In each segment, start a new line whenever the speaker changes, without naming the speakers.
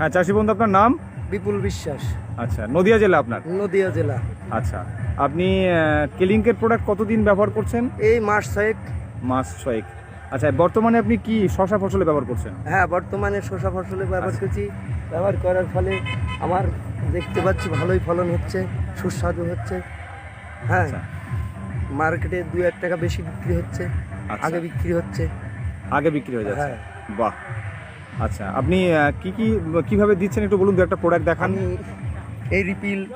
হ্যাঁ চাষি বন্ধু আপনার নাম?
বিপুল বিশ্বাস।
আচ্ছা নদিয়া জেলা আপনার?
নদিয়া জেলা।
আচ্ছা আপনি আহ, কেলিঙ্কের প্রোডাক্ট কতদিন ব্যবহার করছেন?
এই মাস ছয়েক।
মাস ছয়েক। আচ্ছা বর্তমানে আপনি কি শশা ফসলে ব্যবহার করছেন?
হ্যাঁ বর্তমানে শসা ফসলে ব্যবহার
আচ্ছা।
করছি। ব্যবহার করার ফলে আমার দেখতে পাচ্ছি ভালোই ফলন হচ্ছে সুস্বাদু হচ্ছে। হ্যাঁ
আচ্ছা।
মার্কেটে দু এক টাকা বেশি বিক্রি হচ্ছে
আচ্ছা।
আগে বিক্রি হচ্ছে।
আগে বিক্রি হয়ে যাচ্ছে।
হ্যাঁ।
বাহ আচ্ছা আপনি কি কি কীভাবে দিচ্ছেন? একটু বলুন দু একটা প্রোডাক্ট দেখান।
এই রিপিল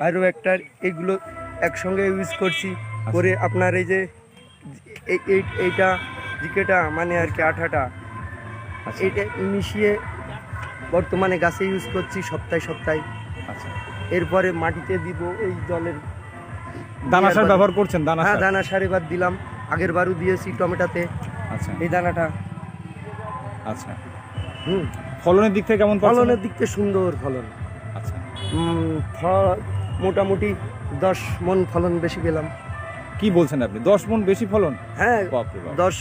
আরও একটা এগুলো একসঙ্গে ইউজ করছি
আচ্ছা।
করে আপনার এই যে এই- এই- এইটা জিকেটা মানে আর কি আঠাটা
আচ্ছা।
এইটা মিশিয়ে বর্তমানে গাছে ইউজ করছি সপ্তাহে সপ্তাহে।
আচ্ছা।
এরপরে মাটিতে দিব এই জলের
দানা সার ব্যবহার করছেন দানা
হ্যাঁ দানা সার এবার দিলাম। আগের বারও দিয়েছি টমেটোতে।
আচ্ছা।
এই দানাটা।
আচ্ছা।
হুম।
ফলনের দিক থেকে কেমন
ফলনের দিক থেকে সুন্দর ফলন।
আচ্ছা।
উম, মোটামুটি দশ মন ফলন বেশি পেলাম।
কি বলছেন আপনি? দশ মন বেশি ফলন?
হ্যাঁ দশ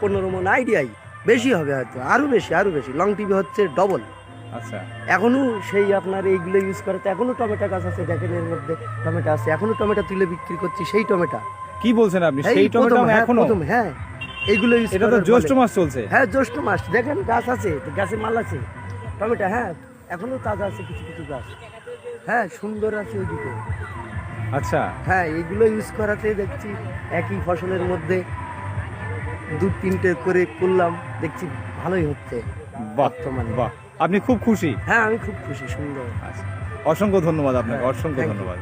পনেরো মন আইডিয়াই। বেশি হবে হয়তো আরও বেশি আরও বেশি। লং টিভি হচ্ছে ডবল।
আচ্ছা।
এখনও সেই আপনার এইগুলো ইউজ করে তো এখনও টমেটো গাছ আছে দেখেন এর মধ্যে টমেটো আছে। এখনও টমেটো তুলে বিক্রি করছি সেই টমেটো।
কি বলছেন আপনি? সেই টমেটো
হ্যাঁ, এখনও? হ্যাঁ। এইগুলো ইউজ
এটা তো জ্যৈষ্ঠ মাস চলছে।
হ্যাঁ জ্যৈষ্ঠ মাস। দেখেন গাছ আছে গাছে মাল আছে। টমেটো হ্যাঁ এখনও তাজা আছে কিছু কিছু গাছ। হ্যাঁ সুন্দর আছে ওইদিকে।
আচ্ছা।
হ্যাঁ এইগুলো ইউজ করাতে দেখছি একই ফসলের মধ্যে দু তিনটে করে করলাম। দেখছি ভালোই হচ্ছে বর্তমানে।
বাহ। আপনি খুব খুশি?
হ্যাঁ আমি খুব খুশি সুন্দর।
আচ্ছা। অসংখ্য ধন্যবাদ আপনাকে
হ্যাঁ,
অসংখ্য. ধন্যবাদ।